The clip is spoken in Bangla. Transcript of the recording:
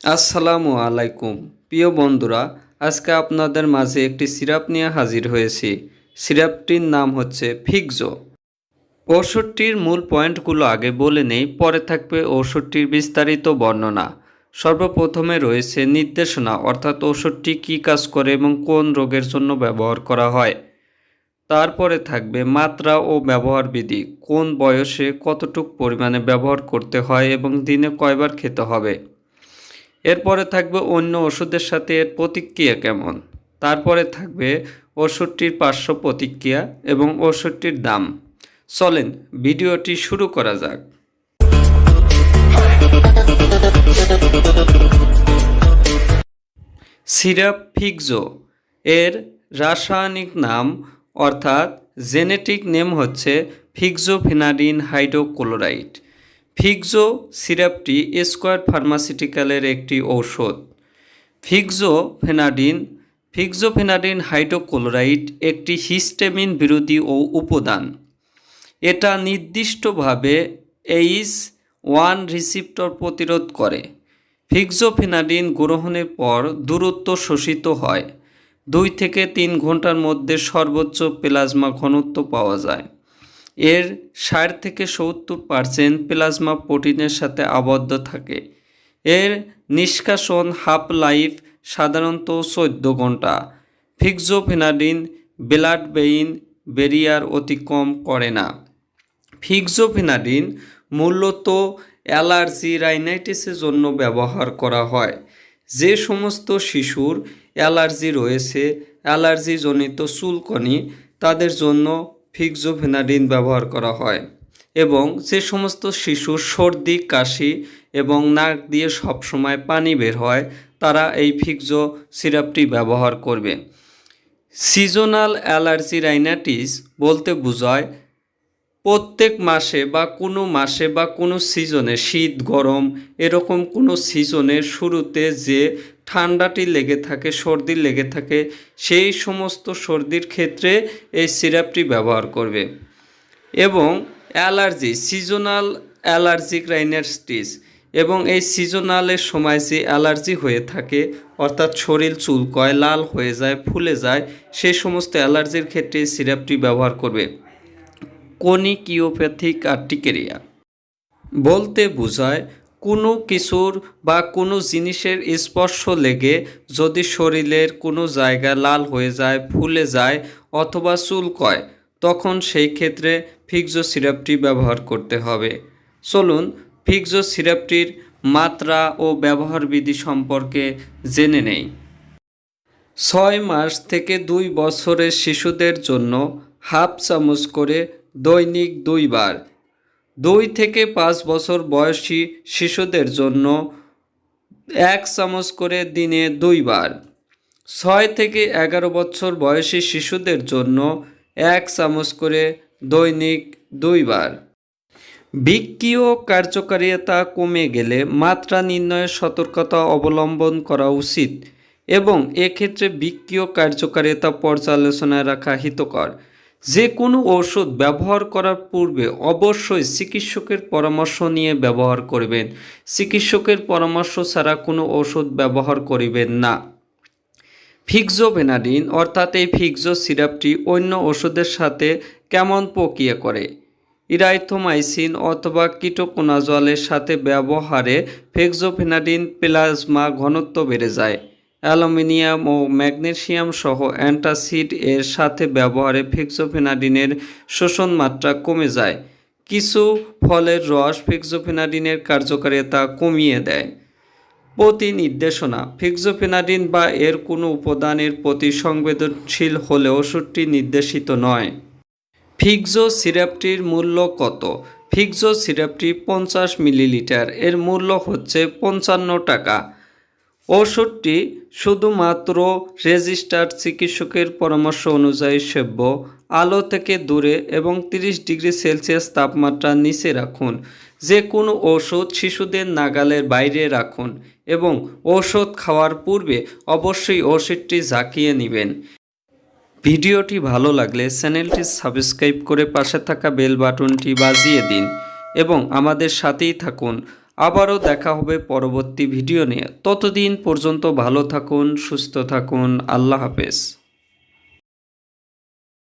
আসসালামু আলাইকুম। প্রিয় বন্ধুরা, আজকে আপনাদের মাঝে একটি সিরাপ নিয়ে হাজির হয়েছি। সিরাপটির নাম হচ্ছে ফিক্সো। ঔষধটির মূল পয়েন্টগুলো আগে বলে নেই, পরে থাকবে ঔষধটির বিস্তারিত বর্ণনা। সর্বপ্রথমে রয়েছে নির্দেশনা, অর্থাৎ ঔষধটি কী কাজ করে এবং কোন রোগের জন্য ব্যবহার করা হয়। তারপরে থাকবে মাত্রা ও ব্যবহার বিধি, কোন বয়সে কতটুক পরিমাণে ব্যবহার করতে হয় এবং দিনে কয়বার খেতে হবে। এরপরে থাকবে অন্য ওষুধের সাথে এর প্রতিক্রিয়া কেমন? তারপরে থাকবে ওষুধটির পার্শ্ব প্রতিক্রিয়া এবং ওষুধটির দাম। চলেন, ভিডিওটি শুরু করা যাক। সিরাপ ফিক্সো এর রাসায়নিক নাম, অর্থাৎ জেনেটিক নেম হচ্ছে ফিক্সোফেনাডিন হাইড্রোক্লোরাইড। ফিক্সো সিরাপটি স্কোয়ার ফার্মাসিউটিক্যালের একটি ঔষধ। ফিক্সোফেনাডিন ফিক্সোফেনাডিন হাইড্রোক্লোরাইড একটি হিস্টেমিন বিরোধী ও উপাদান। এটা নির্দিষ্টভাবে এইচ ওয়ান রিসিপ্টর প্রতিরোধ করে। ফিক্সোফেনাডিন গ্রহণের পর দূরত্ব শোষিত হয়। দুই থেকে তিন ঘণ্টার মধ্যে সর্বোচ্চ প্লাজমা ঘনত্ব পাওয়া যায়। এর ষাট থেকে সত্তর পার্সেন্ট প্লাজমা প্রোটিনের সাথে আবদ্ধ থাকে। এর নিষ্কাশন হাফ লাইফ সাধারণত চোদ্দ ঘণ্টা ফিক্সোফেনাডিন ব্লাড বেইন বেরিয়ার অতিক্রম করে না। ফিক্সোফেনাডিন মূলত অ্যালার্জি রাইনাইটিসের জন্য ব্যবহার করা হয়। যে সমস্ত শিশুর অ্যালার্জি রয়েছে, অ্যালার্জিজনিত চুলকনি, তাদের জন্য ফিক্সোফেনাডিন ব্যবহার করা হয় এবং যে সমস্ত শিশু সর্দি, কাশি এবং নাক দিয়ে সবসময় পানি বের হয়, তারা এই ফিক্সো সিরাপটি ব্যবহার করবে। সিজনাল অ্যালার্জি রাইনাইটিস বলতে বোঝায় প্রত্যেক মাসে বা কোনো মাসে বা কোনো সিজনে শীত, গরম এরকম কোনো সিজনের শুরুতে যে ঠান্ডাটি লেগে থাকে, সর্দি লেগে থাকে, সেই সমস্ত সর্দির ক্ষেত্রে এই সিরাপটি ব্যবহার করবে। এবং অ্যালার্জি, সিজনাল অ্যালার্জিক রাইনাইটিস এবং এই সিজনালের সময় যে অ্যালার্জি হয়ে থাকে, অর্থাৎ শরীর চুলকয়, লাল হয়ে যায়, ফুলে যায় সেই সমস্ত অ্যালার্জির ক্ষেত্রে সিরাপটি ব্যবহার করবে। কনিকিওপ্যাথিক আর্টিকেরিয়া। বলতে বোঝায় কোনো কিছুর বা কোনো জিনিসের স্পর্শ লেগে যদি শরীরের কোনো জায়গা লাল হয়ে যায়, ফুলে যায় অথবা চুলকয় তখন সেই ক্ষেত্রে ফিক্সো সিরাপটি ব্যবহার করতে হবে। চলুন ফিক্সো সিরাপটির মাত্রা ও ব্যবহার বিধি সম্পর্কে জেনে নেই। ছয় মাস থেকে দুই বছরের শিশুদের জন্য হাফ চামচ করে দৈনিক দুইবার দুই থেকে পাঁচ বছর বয়সী শিশুদের জন্য এক চামচ করে দিনে দুইবার। ছয় থেকে এগারো বছর বয়সী শিশুদের জন্য এক চামচ করে দৈনিক দুইবার। বিক্রিয় কার্যকারিতা কমে গেলে মাত্রা নির্ণয়ের সতর্কতা অবলম্বন করা উচিত এবং এক্ষেত্রে বিক্রিয় কার্যকারিতা পর্যালোচনায় রাখা হিতকর। যে কোনো ঔষধ ব্যবহার করার পূর্বে অবশ্যই চিকিৎসকের পরামর্শ নিয়ে ব্যবহার করবেন। চিকিৎসকের পরামর্শ ছাড়া কোনো ঔষধ ব্যবহার করিবেন না। ফিক্সোভেনাডিন অর্থাৎ এই ফিক্সো সিরাপটি অন্য ওষুধের সাথে কেমন প্রক্রিয়া করে? ইরাইথোমাইসিন অথবা কিটোকোনাজলের সাথে ব্যবহারে ফেক্সোফেনাডিন প্লাজমা ঘনত্ব বেড়ে যায়। অ্যালুমিনিয়াম ও ম্যাগনেসিয়াম সহ অ্যান্টাসিড এর সাথে ব্যবহারে ফিক্সোফেনাডিনের শোষণ মাত্রা কমে যায়। কিছু ফলের রস ফিক্সোফেনাডিনের কার্যকারিতা কমিয়ে দেয়। প্রতি নির্দেশনা ফিক্সোফেনাডিন বা এর কোনো উপাদানের প্রতি সংবেদনশীল হলে ওষুধটি নির্দেশিত নয়। ফিক্সো সিরাপটির মূল্য কত? ফিক্সো সিরাপটি পঞ্চাশ মিলিলিটার, এর মূল্য হচ্ছে পঞ্চান্ন টাকা। ওষুধটি শুধুমাত্র রেজিস্টার্ড চিকিৎসকের পরামর্শ অনুযায়ী সেব্য, আলো থেকে দূরে এবং 30 ডিগ্রি সেলসিয়াস তাপমাত্রা নিচে রাখুন। যে কোনো ওষুধ শিশুদের নাগালের বাইরে রাখুন এবং ওষুধ খাওয়ার পূর্বে অবশ্যই ওষুধটি ঝাঁকিয়ে নেবেন। ভিডিওটি ভালো লাগলে চ্যানেলটি সাবস্ক্রাইব করে পাশে থাকা বেল বাটনটি বাজিয়ে দিন এবং আমাদের সাথেই থাকুন। আবারও দেখা হবে পরবর্তী ভিডিও নিয়ে। ততদিন পর্যন্ত ভালো থাকুন সুস্থ থাকুন আল্লাহ হাফেজ।